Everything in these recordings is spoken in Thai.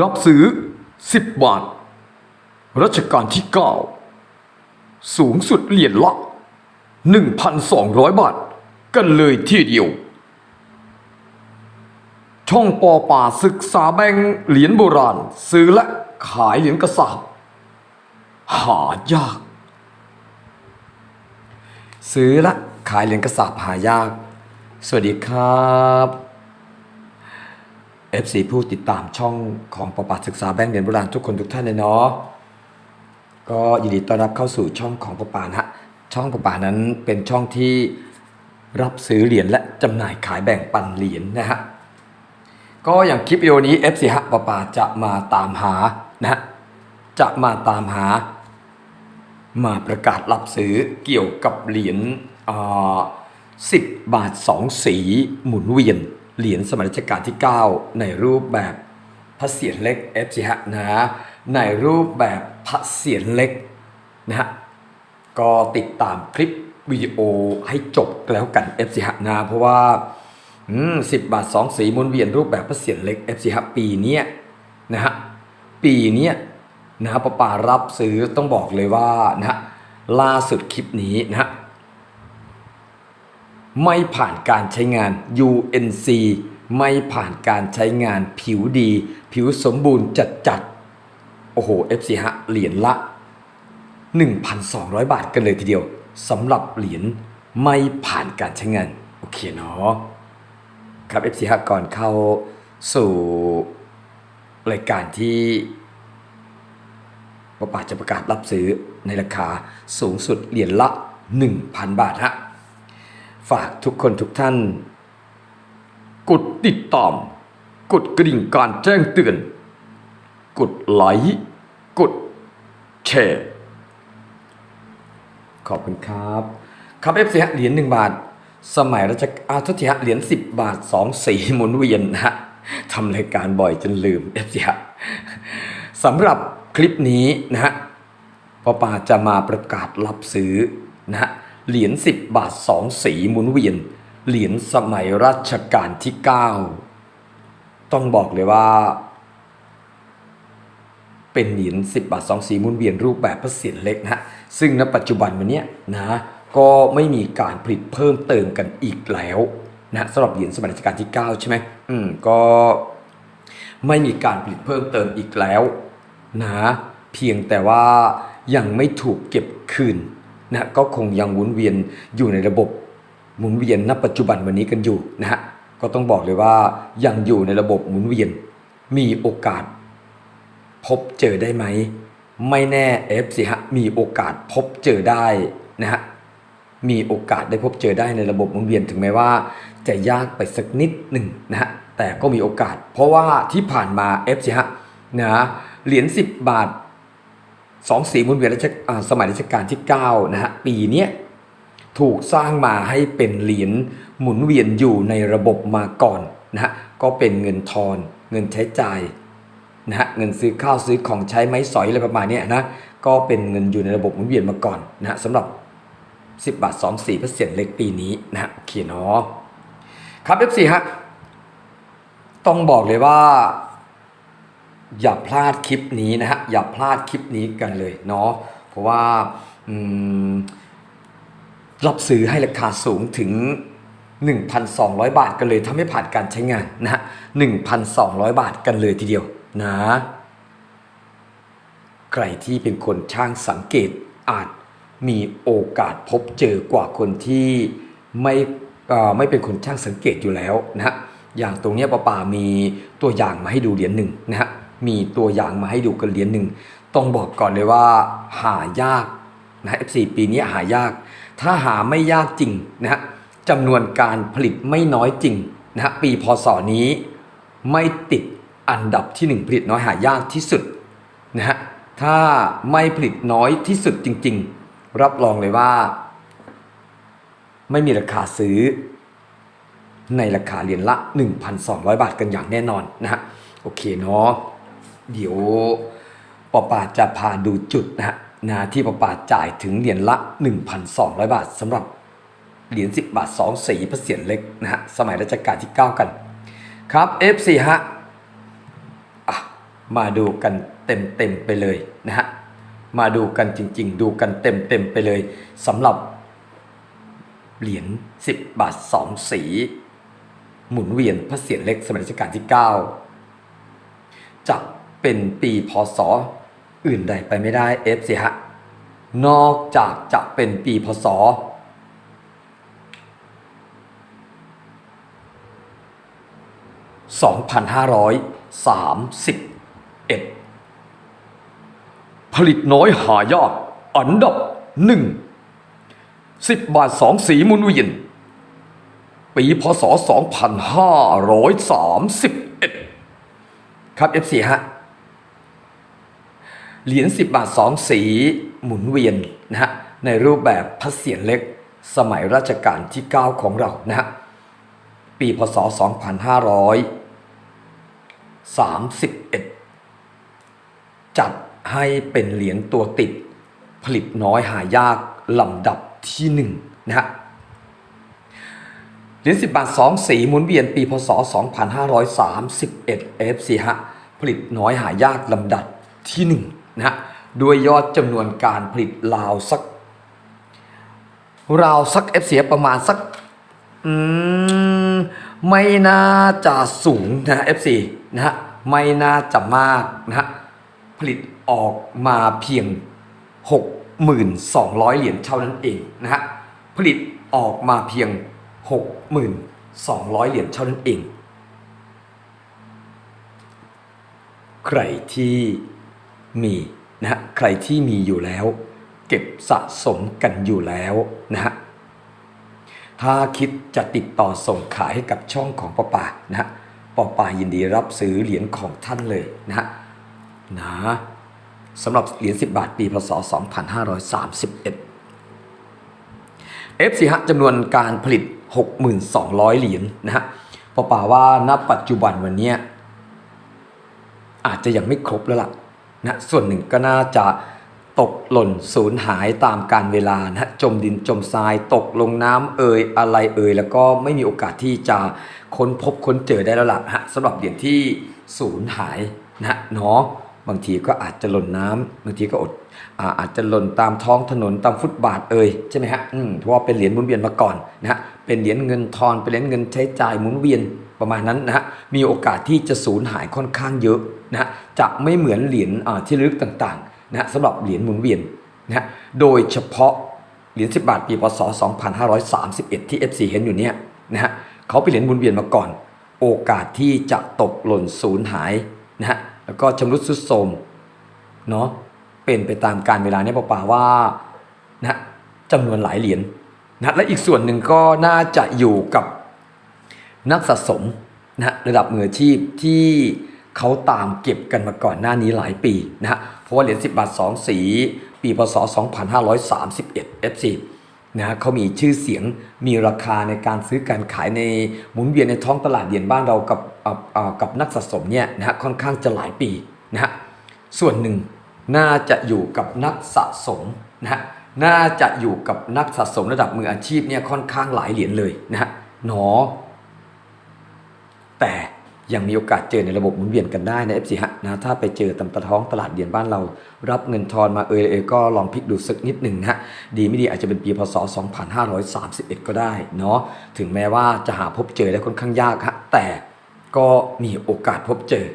รับซื้อ 10 บาท รัชกาลที่ 9 สูงสุดเหรียญละ 1,200 บาท กันเลยทีเดียว ช่องปอป่าศึกษาแบงค์เหรียญโบราณ ซื้อและขายเหรียญกระสาบหายาก ซื้อและขายเหรียญกระสาบหายาก สวัสดีครับ FC ผู้ติดตามช่องของประปาศึกษาแบงค์เหรียญโบราณทุกคนทุกท่านเลยเนาะก็ยินดีต้อนรับเข้าสู่ช่องของประปานะช่องประปานั้นเป็นช่องที่รับซื้อเหรียญและจำหน่ายขายแบ่งปันเหรียญนะฮะก็อย่างคลิปวิดีโอนี้ FC ฮะประปาจะมาตามหานะฮะจะมาตามหา มาประกาศรับซื้อเกี่ยวกับเหรียญสิบบาทสองสีหมุนเวียน เหรียญสมัยรัชกาลที่ 9 ในรูปแบบพระเศียรเล็ก f อฮะนะในรูปแบบพระเศียรเล็กนะฮะก็ติดตามคลิปวิดีโอให้จบแล้วกัน f อฮะนะเพราะว่าสิบบาทสองสีมุนเวียนรูปแบบพระเศียรเล็ก f อฮะปีนี้นะฮะปีนี้นะฮะปะปารับซื้อต้องบอกเลยว่านะฮะล่าสุดคลิปนี้นะฮะ ไม่ผ่านการใช้งาน UNC ไม่ผ่านการใช้งานผิวดี ผิวสมบูรณ์จัดจัดโอ้โห FC ฮะเหรียญละ 1,200 บาทกันเลยทีเดียวสำหรับเหรียญไม่ผ่านการใช้งาน โอเคเนาะครับ FC ฮะก่อนเข้าสู่รายการที่ประปาจะประกาศรับซื้อในราคาสูงสุดเหรียญละ 1,000 บาทฮะ ฝากทุกคนทุกท่าน กดติดตาม กดกระดิ่งการแจ้งเตือน กดไลค์กดแชร์ขอบคุณครับ ครับเอฟซีฮะเหรียญหนึ่งบาท สมัยรัชกาลอาทษทีฮะเหรียญสิบบาทสองสีหมุนเวียนนะฮะทำรายการบ่อยจนลืมเอฟซีฮะสำหรับคลิปนี้นะฮะปอปาจะมาประกาศรับซื้อนะฮะ เหรียญสิบบาทสองสีหมุนเวียน เหรียญสมัยรัชกาลที่เก้าต้องบอกเลยว่า เป็นเหรียญ10บาท2สีหมุนเวียนรูปแบบพระเศียรเล็กนะฮะซึ่งณปัจจุบันวันนี้นะก็ไม่มีการผลิตเพิ่มเติมกันอีกแล้วนะสำหรับเหรียญสมัยรัชกาลที่ 9 ใช่ไหมอืมก็ไม่มีการผลิตเพิ่มเติมอีกแล้วนะเพียงแต่ว่ายังไม่ถูกเก็บคืน นะก็คงยังหมุนเวียนอยู่ในระบบหมุนเวียนณปัจจุบันวันนี้กันอยู่นะฮะก็ต้องบอกเลยว่ายังอยู่ในระบบหมุนเวียน มีโอกาส พบเจอได้ไหม ไม่แน่เอฟสิฮะมีโอกาสพบเจอได้นะฮะมีโอกาสได้พบเจอได้ในระบบหมุนเวียนถึงแม้ว่า จะยากไปสักนิดหนึ่งนะฮะแต่ก็มีโอกาส เพราะว่าที่ผ่านมาเอฟสิฮะนะเหรียญ10 บาท สองสีหมุนเวียนรัชสมัยรัชกาลที่9นะฮะปีนี้ถูกสร้างมาให้เป็นเหรียญหมุนเวียนอยู่ในระบบมาก่อนนะฮะก็เป็นเงินทอนเงินใช้จ่ายนะฮะเงินซื้อข้าวซื้อของใช้ไม้สอยอะไรประมาณนี้นะก็เป็นเงินอยู่ในระบบหมุนเวียนมาก่อนนะฮะสำหรับ 10 บาท 2 4เปอร์เซ็นต์เล็กปีนี้นะฮะโอเคเนาะครับ F4 ฮะต้องบอกเลยว่า อย่าพลาดคลิปนี้นะฮะอย่าพลาดคลิปนี้กันเลยเนาะเพราะว่ารับซื้อให้ราคาสูงถึง 1,200 บาทกันเลยถ้าไม่ผ่านการใช้งานนะฮะ1,200 บาทกันเลยทีเดียวนะใครที่เป็นคนช่างสังเกตอาจมีโอกาสพบเจอกว่าคนที่ไม่ไม่เป็นคนช่างสังเกตอยู่แล้วนะฮะอย่างตรงนี้ป้าป่ามีตัวอย่างมาให้ดูเหรียญหนึ่งนะฮะ มีตัวอย่างมาให้ดูกันเหรียญหนึ่งต้องบอกก่อนเลยว่าหายากนะ F4 ปีนี้หายาก ถ้าหาไม่ยากจริงนะฮะจำนวนการผลิตไม่น้อยจริงนะฮะปีพศนี้ไม่ติดอันดับที่หนึ่งผลิตน้อยหายากที่สุดนะฮะถ้าไม่ผลิตน้อยที่สุดจริง ๆ รับรองเลยว่า ไม่มีราคาซื้อ ในราคาเหรียญละ 1,200 บาทกันอย่างแน่นอนนะฮะโอเคเนาะ เดี๋ยวปอปาจะพาดูจุดนะฮะนะที่ปอปาจ่ายถึงเหรียญละ 1,200 บาทสำหรับเหรียญ10 บาท 2 สีพระเศียรเล็กนะฮะสมัยรัชกาลที่ 9 กัน ครับ F4 ฮะอะมาดูกันเต็มๆไปเลยนะฮะมาดูกันจริง ๆ ดูกันเต็มๆไปเลยสำหรับเหรียญ10 บาท 2 สี หมุนเวียนพระเศียรเล็กสมัยรัชกาลที่ 9จะ เป็นปีพศอื่นใดไปไม่ได้เอฟสิฮะนอกจากจะเป็นปีพศสองพันห้าร้อยสามสิบเอ็ดผลิตน้อยหายากอันดับหนึ่งสิบบาทสองสีมุนวินปีพศสองพันห้าร้อยสามสิบเอ็ดครับเอฟสี่ฮะ เหรียญ10 บาท 2 สีหมุนเวียนนะฮะในรูปแบบพระเศียรเล็ก สมัยรัชกาลที่ 9 ของเรานะฮะปีพศ 2531 จัดให้เป็นเหรียญตัวติด ผลิตน้อยหายากลำดับที่หนึ่งนะฮะเหรียญ10 บาท 2 สีหมุนเวียนปีพศ 2531 FC ฮะผลิตน้อยหายากลำดับที่ 1 นะด้วยยอดจำนวนการผลิตราวสัก ราวสัก FC ประมาณสักอืมไม่น่าจะสูงนะ FC นะฮะไม่น่าจะมากนะฮะผลิตออกมาเพียง 6,200 เหรียญเท่านั้นเองนะฮะผลิตออกมาเพียง 6,200 เหรียญเท่านั้นเอง ใครที่ มีนะฮะใครที่มีอยู่แล้ว เก็บสะสมกันอยู่แล้วนะฮะถ้าคิดจะติดต่อส่งขายให้กับช่องของปอปานะฮะปอปายินดีรับซื้อเหรียญของท่านเลยนะฮะนะสำหรับเหรียญ10 บาทปีพศ 2531 F4 ฮะจำนวนการผลิต 6,200 เหรียญนะฮะปอปาว่าณปัจจุบันวันนี้อาจจะยังไม่ครบแล้วล่ะ นะส่วนหนึ่งก็น่าจะตกหล่นสูญหายตามการเวลานะจมดินจมทรายตกลงน้ำเอ่ยอะไรเอ่ยแล้วก็ไม่มีโอกาสที่จะค้นพบค้นเจอได้แล้วล่ะฮะสำหรับเหรียญที่สูญหายนะเนาะบางทีก็อาจจะหล่นน้ำบางทีก็อดอาอาจจะหล่นตามท้องถนนตามฟุตบาทเอ่ยใช่ไหมฮะอืมเพราะว่าเป็นเหรียญหมุนเวียนมาก่อนนะฮะเป็นเหรียญเงินทอนเป็นเหรียญเงินใช้จ่ายหมุนเวียนประมาณนั้นนะฮะมีโอกาสที่จะสูญหายค่อนข้างเยอะนะฮะ จะไม่เหมือนเหรียญที่ลึกต่างๆนะสำหรับเหรียญหมุนเวียนนะโดยเฉพาะเหรียญ10 บาทปีพศ 2531 ที่ FC เห็นอยู่เนี่ยนะฮะเขาเป็นเหรียญหมุนเวียนมาก่อน โอกาสที่จะตกหล่นสูญหายนะฮะแล้วก็ชำรุดทรุดโทรมเนาะเป็นไปตามการเวลาเนี่ยป่าว่านะจำนวนหลายเหรียญนะและอีกส่วนหนึ่งก็น่าจะอยู่กับนักสะสมนะระดับมืออาชีพที่ เขาตามเก็บกันมาก่อนหน้านี้หลายปีนะฮะเพราะว่าเหรียญ10 บาท 2 สี ปีพศ 2531 FC นะฮะเขามีชื่อเสียงมีราคาในการซื้อการขายในหมุนเวียนในท้องตลาดเหรียญบ้านเรากับอ่ากับนักสะสมเนี่ยนะฮะค่อนข้างจะหลายปีนะฮะส่วนหนึ่งน่าจะอยู่กับนักสะสมนะฮะน่าจะอยู่กับนักสะสมระดับมืออาชีพเนี่ยค่อนข้างหลายเหรียญเลยนะฮะหนอ แต่ ยังมีโอกาสเจอในระบบหมุนเวียนกันได้นะ FC ฮะนะถ้าไปเจอตามตะท้องตลาดเหรียญบ้านเรา รับเงินทอนมาเอยเอยก็ลองพลิกดูสักนิดหนึ่งนะดีไม่ดีอาจจะเป็นปีพศ 2531 ก็ได้เนาะถึงแม้ว่าจะหาพบเจอได้ค่อนข้างยากฮะแต่ก็มีโอกาสพบเจอ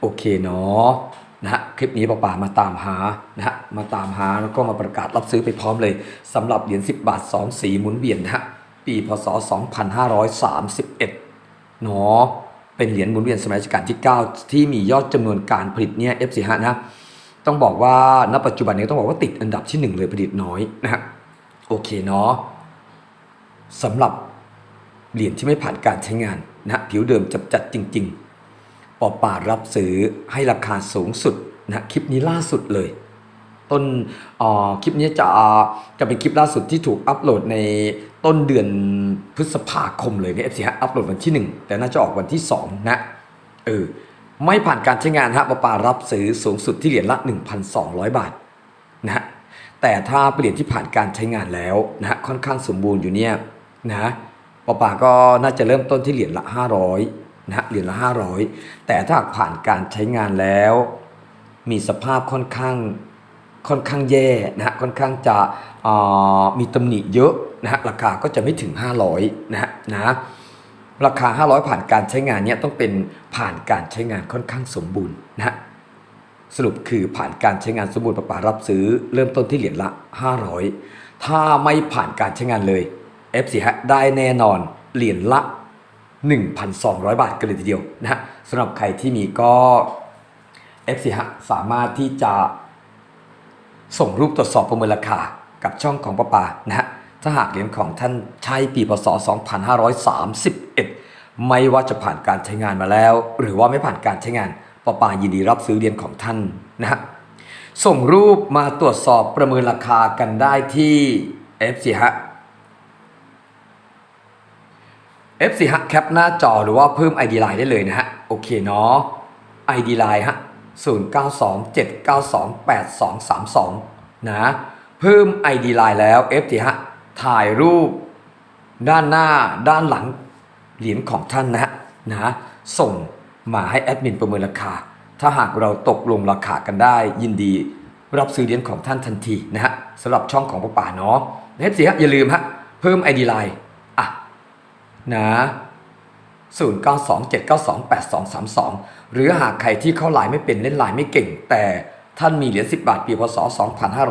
โอเคเนาะนะฮะคลิปนี้ป้าป่ามาตามหานะฮะมาตามหาแล้วก็มาประกาศรับซื้อไปพร้อมเลยสำหรับเหรียญ10 บาท 2 สีหมุนเวียนนะฮะปีพศ 2531 เนาะ เป็นเหรียญหมุนเวียนสมัยรัชกาลที่ 9 ที่มียอดจำนวนการผลิตเนี่ย F4 ฮะนะ ต้องบอกว่าณปัจจุบันนี้ต้องบอกว่าติดอันดับที่ 1 เลยผลิตน้อยนะฮะโอเคเนาะสำหรับเหรียญที่ไม่ผ่านการใช้งานนะผิวเดิมจับจัดจริง ๆปอป่ารับซื้อให้ราคาสูงสุดนะคลิปนี้ล่าสุดเลย ต้นอ่อคลิปนี้จะจะเป็นคลิปล่าสุดที่ถูกอัปโหลดในต้นเดือนพฤษภาคมเลยเนี่ยเอฟซีฮะอัปโหลดวันที่ 1 แต่น่าจะออกวันที่ 2 นะเออไม่ผ่านการใช้งานฮะปปารับซื้อสูงสุดที่เหรียญละ 1,200 บาทนะฮะแต่ถ้าเป็นเหรียญที่ผ่านการใช้งานแล้วนะฮะค่อนข้างสมบูรณ์อยู่เนี่ยนะปปาก็น่าจะเริ่มต้นที่เหรียญละ 500นะฮะเหรียญละ 500 แต่ถ้าผ่านการใช้งานแล้ว มีสภาพค่อนข้าง ค่อนข้างแย่นะฮะค่อนข้างจะมีตำหนิเยอะนะฮะราคาก็จะไม่ถึง 500นะฮะนะราคา 500 ผ่านการใช้งานเนี่ยต้องเป็นผ่านการใช้งานค่อนข้างสมบูรณ์นะฮะสรุปคือผ่านการใช้งานสมบูรณ์ประปารับซื้อ เริ่มต้นที่เหรียญละ 500 ถ้าไม่ผ่านการใช้งานเลย F4 ฮะได้แน่นอนเหรียญละ 1,200 บาทกันเลยทีเดียวนะฮะสำหรับใครที่มีก็ F4 ฮะสามารถที่จะ ส่งรูปตรวจสอบประเมินราคากับช่องของประปานะฮะถ้าหากเหรียญของท่านใช้ปีพศ 2531 ไม่ว่าจะผ่านการใช้งานมาแล้ว หรือว่าไม่ผ่านการใช้งานประปายินดีรับซื้อเหรียญของท่านนะฮะส่งรูปมาตรวจสอบประเมินราคากันได้ที่ F4 ฮะ F4 ฮะแคปหน้าจอหรือว่าเพิ่ม ID Line ได้เลยนะฮะ โอเคเนาะ ID Line ฮะ 0927928232 นะเพิ่ม ID Line แล้ว F4 ฮะถ่ายรูปด้านหน้าด้านหลังเหรียญของท่านนะฮะนะส่งมาให้แอดมินประเมินราคา ถ้าหากเราตกลงราคากันได้ยินดีรับซื้อเหรียญของท่านทันทีนะฮะสำหรับช่องของป้าป่าเนาะ F4 ฮะอย่าลืมฮะเพิ่ม ID Line อะนะ0927928232 หรือหากใครที่เข้าไลน์ไม่เป็นเล่นไลน์ไม่เก่ง แต่ท่านมีเหรียญ10 บาทปีพศ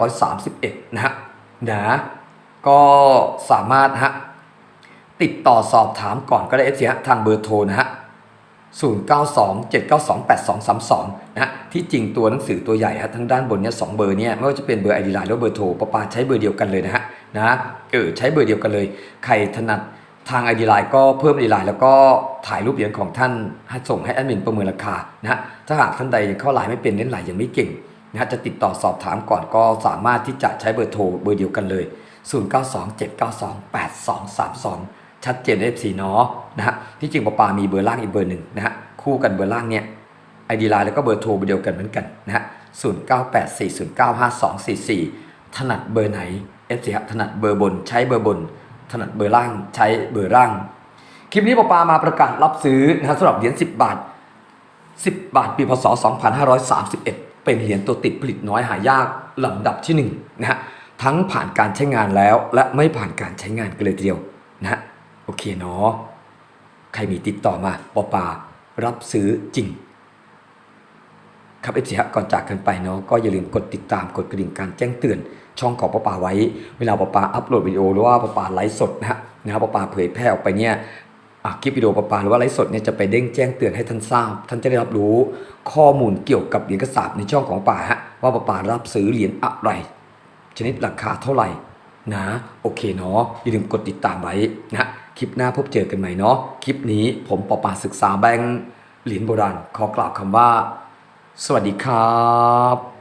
2531 นะฮะนะก็สามารถฮะติดต่อสอบถามก่อนก็ได้เอฟซีฮะทางเบอร์โทรนะฮะ0927928232 นะฮะที่จริงตัวหนังสือตัวใหญ่ฮะทั้งด้านบนเนี่ยสองเบอร์เนี่ยไม่ว่าจะเป็นเบอร์ไอดีไลน์หรือเบอร์โทรปะปาใช้เบอร์เดียวกันเลยนะฮะนะเออใช้เบอร์เดียวกันเลย ใครถนัด ทางไอดีไลน์ก็เพิ่มไอดีไลน์แล้วก็ถ่ายรูปเหรียญของท่านให้ส่งให้แอดมินประเมินราคานะฮะถ้าหากท่านใดยังเข้าไลน์ไม่เป็นเล่นไลน์ยังไม่เก่งนะฮะจะติดต่อสอบถามก่อนก็สามารถที่จะใช้เบอร์โทรเบอร์เดียวกันเลย 0927928232 ชัดเจน F4 เนาะนะฮะที่จริงปปามีเบอร์ล่างอีกเบอร์หนึ่งนะฮะคู่กันเบอร์ล่างเนี่ยไอดีไลน์แล้วก็เบอร์โทรเบอร์เดียวกันเหมือนกันนะฮะ0984095244 ถนัดเบอร์ไหน F4 ฮะถนัดเบอร์บนใช้เบอร์บน ถนัดเบอร์ล่างใช้เบอร์ล่าง คลิปนี้ปอปามาประกาศรับซื้อนะฮะสำหรับเหรียญ10 บาท 10 บาทปีพศ 2531 เป็นเหรียญตัวติดผลิตน้อยหายากลำดับที่1นะฮะทั้งผ่านการใช้งานแล้วและไม่ผ่านการใช้งานกันเลยทีเดียวนะฮะโอเคเนาะใครมีติดต่อมาปอปารับซื้อจริงครับเอฟซีฮะก่อนจากกันไปเนาะก็อย่าลืมกดติดตามกดกระดิ่งการแจ้งเตือน ช่องของป้าป่าไว้ เวลาป้าป่าอัปโหลดวิดีโอหรือว่าป้าป่าไลฟ์สดนะฮะนะครับป้าป่าเผยแพร่ออกไปเนี่ยอะคลิปวิดีโอป้าป่าหรือว่าไลฟ์สดเนี่ยจะไปเด้งแจ้งเตือนให้ท่านทราบ ท่านจะได้รับรู้ข้อมูลเกี่ยวกับเหรียญกระสาบในช่องของป่าฮะว่าป้าป่ารับซื้อเหรียญอะไร ชนิดราคาเท่าไหร่นะโอเคเนาะอย่าลืมกดติดตามไว้นะคลิปหน้าพบเจอกันใหม่เนาะคลิปนี้ผมปอปาศึกษาแบงค์เหรียญโบราณขอกล่าวคำว่า สวัสดีครับ